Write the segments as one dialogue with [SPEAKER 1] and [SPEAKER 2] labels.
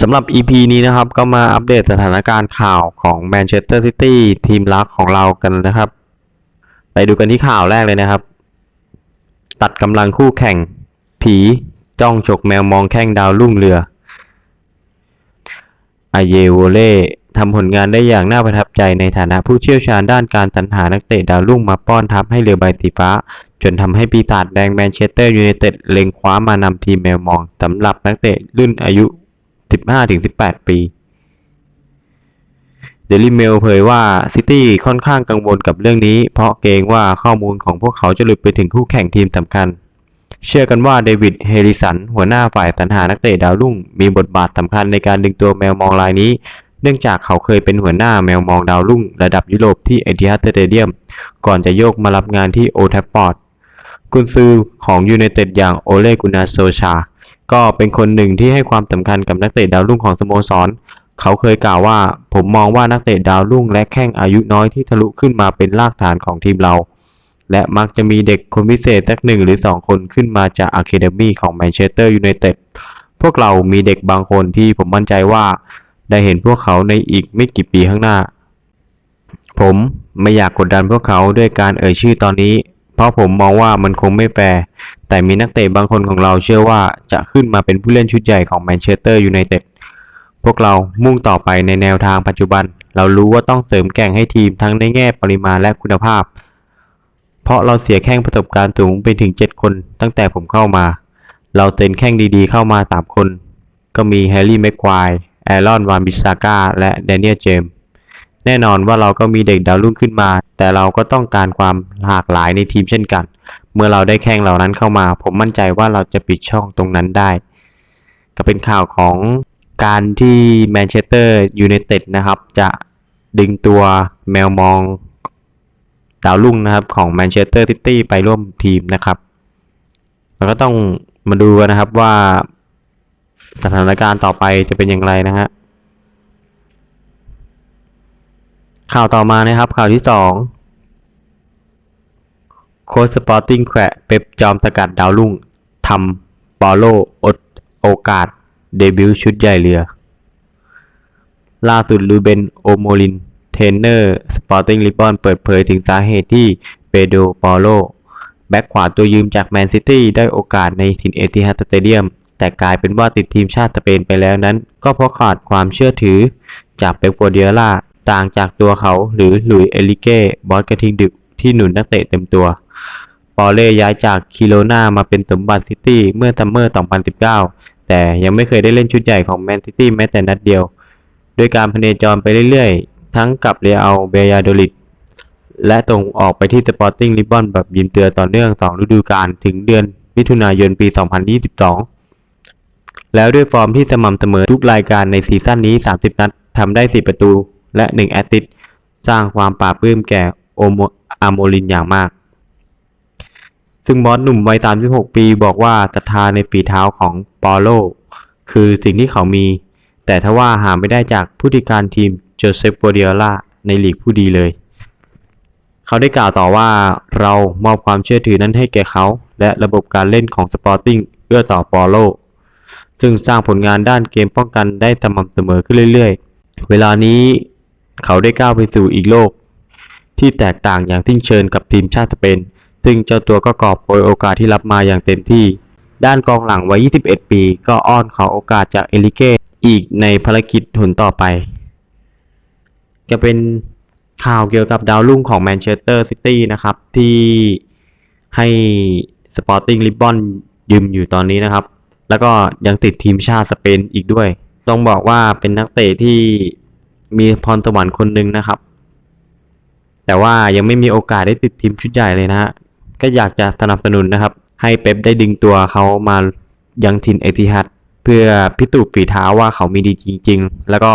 [SPEAKER 1] สำหรับ EP นี้นะครับก็มาอัปเดตสถานการณ์ข่าวของแมนเชสเตอร์ซิตี้ทีมรักของเรากันนะครับ ไปดูกันที่ข่าวแรกเลยนะครับ ตัดกำลังคู่แข่ง ผีจ้องฉกแมวมองแข้งดาวลุ่งเรืออาเยโวเล่ทำผลงานได้อย่างน่าประทับใจในฐานะผู้เชี่ยวชาญด้านการสรรหานักเตะดาวรุ่งมาป้อนทัพให้เรือใบสีฟ้า จนทำให้ปีศาจแดงแมนเชสเตอร์ยูไนเต็ดเล็งคว้ามานำทีมแมวมองสำหรับนักเตะรุ่นอายุ 15-18 ปีเดลิเมลเผยว่าซิตี้ค่อนข้างกังวลกับเรื่องนี้ เพราะเกรงว่าข้อมูลของพวกเขาจะหลุดไปถึงคู่แข่งทีมสำคัญ เชื่อกันว่าเดวิดเฮริสัน หัวหน้าฝ่ายสรรหานักเตะดาวรุ่ง มีบทบาทสำคัญในการดึงตัวแมวมองรายนี้ เนื่องจากเขาเคยเป็นหัวหน้าแมวมองดาวรุ่ง ระดับยุโรปที่เอติฮัดสเตเดียม ก่อนจะโยกมารับงานที่โอทัฟฟอร์ด กุนซือของยูไนเต็ดอย่างโอเลกุนาโซชา ก็เป็นคนหนึ่งที่ให้ความสำคัญกับนักเตะดาวรุ่งของสโมสร เขาเคยกล่าวว่า ผมมองว่านักเตะดาวรุ่งและแข้งอายุน้อยที่ทะลุขึ้นมาเป็นรากฐานของทีมเรา และมักจะมีเด็กคนพิเศษสักหนึ่งหรือสองคนขึ้นมาจากอะคาเดมีของแมนเชสเตอร์ยูไนเต็ดพวกเรามีเด็กบางคนที่ผมมั่นใจว่าได้เห็นพวกเขาในอีกไม่กี่ปีข้างหน้า ผมไม่อยากกดดันพวกเขาด้วยการเอ่ยชื่อตอนนี้ เพราะผมมองว่ามันคงไม่แฟร์แต่มีนักเตะบางคนของเราเชื่อว่าจะขึ้นมาเป็นผู้เล่นชุดใหญ่ของแมนเชสเตอร์ยูไนเต็ดพวกเรามุ่งต่อไปในแนวทางปัจจุบัน เรารู้ว่าต้องเสริมแก่งให้ทีมทั้งในแง่ปริมาณและคุณภาพ เพราะเราเสียแข้งประสบการณ์สูงไปถึง 7 คนตั้งแต่ผมเข้ามา เราเซ็นแข้งดีๆเข้ามา 3 คน ก็มีแฮร์รี่แม็กควายแอรอนวานบิสซาก้าและแดเนียลเจมส์ แน่นอนว่าเราก็มีเด็กดาวรุ่งขึ้นมา แต่เราก็ต้องการความหลากหลายในทีมเช่นกัน เมื่อเราได้แข้งเหล่านั้นเข้ามา ผมมั่นใจว่าเราจะปิดช่องตรงนั้นได้ ก็เป็นข่าวของการที่แมนเชสเตอร์ยูไนเต็ดนะครับ จะดึงตัวแมวมองดาวรุ่งนะครับของแมนเชสเตอร์ซิตี้ไปร่วมทีมนะครับแล้วก็ต้องมาดูกันนะครับว่าสถานการณ์ต่อไปจะเป็นอย่างไรนะฮะ ข่าวต่อมานะครับ ข่าวที่สองโค้ชสปอร์ติ้งแควเป๊ปจอมสกัดดาวรุ่งทำปอโลอดโอกาส เดบิวต์ชุดใหญ่เรือ ล่าสุดลูเบนโอโมลิน เทรนเนอร์ สปอร์ติ้งลิบอนเปิดเผยถึงสาเหตุที่เปโดปอโลแบ็กขวาตัวยืมจากแมนซิตี้ได้โอกาสในถิ่นเอติฮัดสเตเดียม แต่กลายเป็นว่าติดทีมชาติสเปนไปแล้วนั้น ก็เพราะขาดความเชื่อถือจากเป๊ปกัวเดียล่า ต่างจากตัวเขาหรือหลุยเอลิเก้บอสกระทิงดึกที่หนุนนักเตะเต็มตัว ปอเล่ย้ายจากคิโลนามาเป็นสมบัติซิตี้เมื่อซัมเมอร์ 2019 แต่ยังไม่เคยได้เล่นชุดใหญ่ของแมนซิตี้แม้แต่นัดเดียวด้วยการพเนจรไปเรื่อยๆ ทั้งกับเรอัลเบยาโดลิดและตรงออกไปที่สปอร์ติ้งลิบบอนแบบยิมเตือต่อเนื่อง2ฤดูกาลถึงเดือนมิถุนายนปี 2022 แล้วด้วยฟอร์มที่สม่ำเสมอทุกรายการในซีซั่นนี้ 30 นัดทำได้4ประตู และ1แอสซิสต์สร้างความปราบปลื้มแก่โอมอาโมลินอย่างมาก ซึ่งบอสหนุ่มวัย 36 ปีบอกว่าศรัทธาในฝีเท้าของปอโล คือสิ่งที่เขามี แต่ทว่าหาไม่ได้จากผู้จัดการทีมโจเซฟโปเดียล่าในลีกผู้ดีเลย เขาได้กล่าวต่อว่าเรามอบความเชื่อถือนั้นให้แก่เขา และระบบการเล่นของสปอร์ติ้งเอื้อต่อปอโลซึ่งสร้างผลงานด้านเกมป้องกันได้สม่ำเสมอขึ้นเรื่อย ๆ เวลานี้ เขาได้ก้าวไปสู่อีกโลก ที่แตกต่างอย่างสิ้นเชิงกับทีมชาติสเปน ซึ่งเจ้าตัวก็กอบโกยโอกาสที่รับมาอย่างเต็มที่ ด้านกองหลังวัย 21 ปี ก็อ้อนขอโอกาสจากเอลิเกอีกในภารกิจหนต่อไป จะเป็นข่าวเกี่ยวกับดาวรุ่งของแมนเชสเตอร์ซิตี้นะครับ ที่ให้สปอร์ติ้งลิบบอนยืมอยู่ตอนนี้นะครับ แล้วก็ยังติดทีมชาติสเปนอีกด้วย ต้องบอกว่าเป็นนักเตะที่ มีพรสวรรค์คนหนึ่งนะครับ แต่ว่ายังไม่มีโอกาสได้ติดทีมชุดใหญ่เลยนะฮะก็อยากจะสนับสนุนนะครับ ให้เป๊ปได้ดึงตัวเขามายังถิ่นเอติฮัดเพื่อพิสูจน์ฝีเท้าว่าเขามีดีจริง ๆ แล้วก็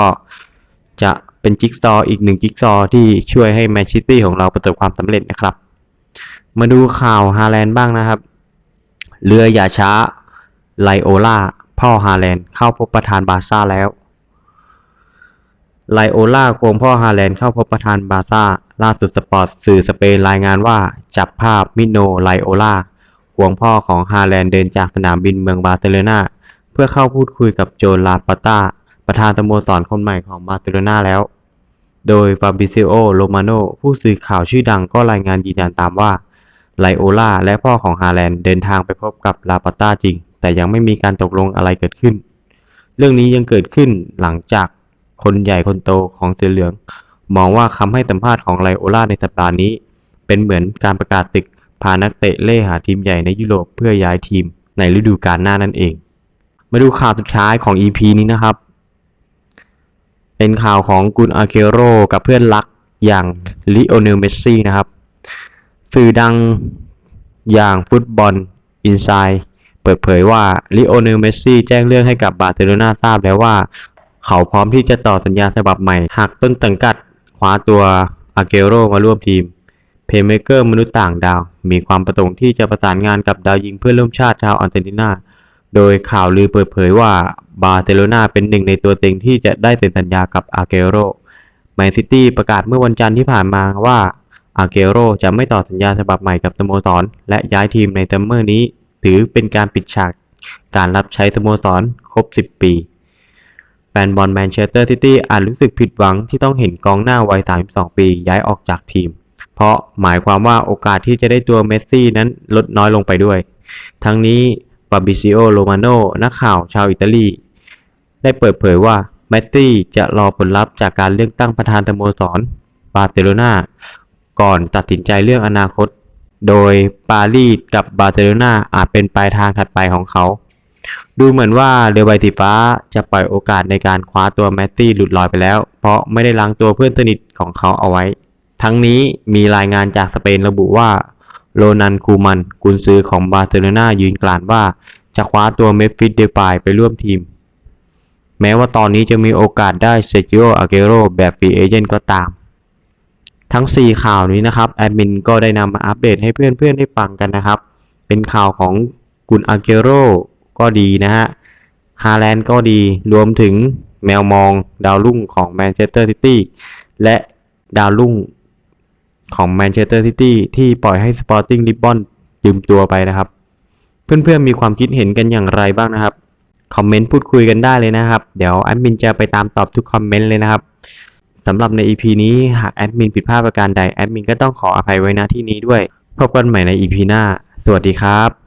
[SPEAKER 1] จะเป็นจิ๊กซออีกหนึ่งจิ๊กซอที่ช่วยให้แมนซิตี้ของเราประสบความสำเร็จนะครับ มาดูข่าวฮาแลนด์บ้างนะครับ เรืออย่าช้าไลโอล่าพ่อฮาแลนด์เข้าพบประธานบาซ่าแล้ว ไลโอล่าควงพ่อฮาแลนด์เข้าพบประธานบาร์ซ่า ล่าสุดสปอร์ตสื่อสเปนรายงานว่า จับภาพมิโนไลโอล่าควงพ่อของฮาแลนด์เดินจากสนามบินเมืองบาร์เซโลนาเพื่อเข้าพูดคุยกับโจนลาปาตาประธานสโมสรคนใหม่ของบาร์เซโลนาแล้ว โดยฟาบิซิโอโรมาโนผู้สื่อข่าวชื่อดังก็รายงานยืนยันตามว่าไลโอลาและพ่อของฮาแลนด์เดินทางไปพบกับลาปาต้าจริง แต่ยังไม่มีการตกลงอะไรเกิดขึ้น เรื่องนี้ยังเกิดขึ้นหลังจาก คนใหญ่คนโตของเสือเหลือง มองว่าคำให้สัมภาษณ์ของไลโอลาในสัปดาห์นี้ เป็นเหมือนการประกาศตึกพานักเตะเล่หาทีมใหญ่ในยุโรปเพื่อย้ายทีมในฤดูกาลหน้านั่นเอง มาดูข่าวสุดท้ายของ EP นี้นะครับ เป็นข่าวของกุนอาเกโรกับเพื่อนรักอย่างลิโอเนลเมสซี่นะครับ สื่อดังอย่างฟุตบอลอินไซด์เปิดเผยว่าลิโอเนลเมสซี่แจ้งเรื่องให้กับบาร์เซโลนาทราบแล้วว่า เขาพร้อมที่จะต่อสัญญาฉบับใหม่ หากต้นสังกัดคว้าตัวอาเกโรมาร่วมทีม เพย์เมเกอร์มนุษย์ต่างดาว มีความประสงค์ที่จะประสานงานกับดาวยิงเพื่อนร่วมชาติชาวอาร์เจนตินา โดยข่าวลือเปิดเผยว่าบาร์เซโลนาเป็นหนึ่งในตัวเต็งที่จะได้เซ็นสัญญากับอาเกโรแมนซิตี้ประกาศเมื่อวันจันทร์ที่ผ่านมาว่าอาเกโรจะไม่ต่อสัญญาฉบับใหม่กับสโมสร และย้ายทีมในซัมเมอร์นี้ ถือเป็นการปิดฉากการรับใช้สโมสรครบ 10 ปี แฟนบอลแมนเชสเตอร์ซิตี้อาจรู้สึกผิดหวังที่ต้องเห็นกองหน้าวัย 32 ปีย้ายออกจากทีม เพราะหมายความว่าโอกาสที่จะได้ตัวเมสซี่นั้นลดน้อยลงไปด้วย ทั้งนี้ฟาบิซิโอโรมาโนนักข่าวชาวอิตาลีได้เปิดเผยว่าเมสซี่จะรอผลลัพธ์จากการเลือกตั้งประธานสโมสรบาร์เซโลนาก่อนตัดสินใจเรื่องอนาคต โดยปารีสกับบาร์เซโลนาอาจเป็นปลายทางถัดไปของเขา ดูเหมือนว่าเรือใบสีฟ้าจะปล่อยโอกาสในการคว้าตัวแมสซี่หลุดลอยไปแล้ว เพราะไม่ได้ล้างตัวเพื่อนสนิทของเขาเอาไว้ ทั้งนี้มีรายงานจากสเปนระบุว่าโรนันคูมันกุนซือของบาร์เซโลนายืนกรานว่าจะคว้าตัวเมฟฟิสเดปายไปร่วมทีม แม้ว่าตอนนี้จะมีโอกาสได้เซจิโออาเกโรแบบฟรีเอเจนต์ก็ตาม ทั้ง 4 ข่าวนี้นะครับแอดมินก็ได้นำมาอัปเดตให้เพื่อนๆได้ฟังกันนะครับ เป็นข่าวของกุนอาเกโร ก็ดีนะฮะ ฮาแลนด์ก็ดี รวมถึงแมวมองดาวรุ่งของแมนเชสเตอร์ซิตี้และดาวรุ่งของแมนเชสเตอร์ซิตี้ที่ปล่อยให้สปอร์ติ้งลิบบอนยืมตัวไปนะครับ เพื่อนๆมีความคิดเห็นกันอย่างไรบ้างนะครับ คอมเมนต์พูดคุยกันได้เลยนะครับ เดี๋ยวแอดมินจะไปตามตอบทุกคอมเมนต์เลยนะครับสำหรับใน EP นี้หากแอดมินผิดพลาดประการใดแอดมินก็ต้องขออภัยไว้ณที่นี้ด้วย พบกันใหม่ใน EP หน้า สวัสดีครับ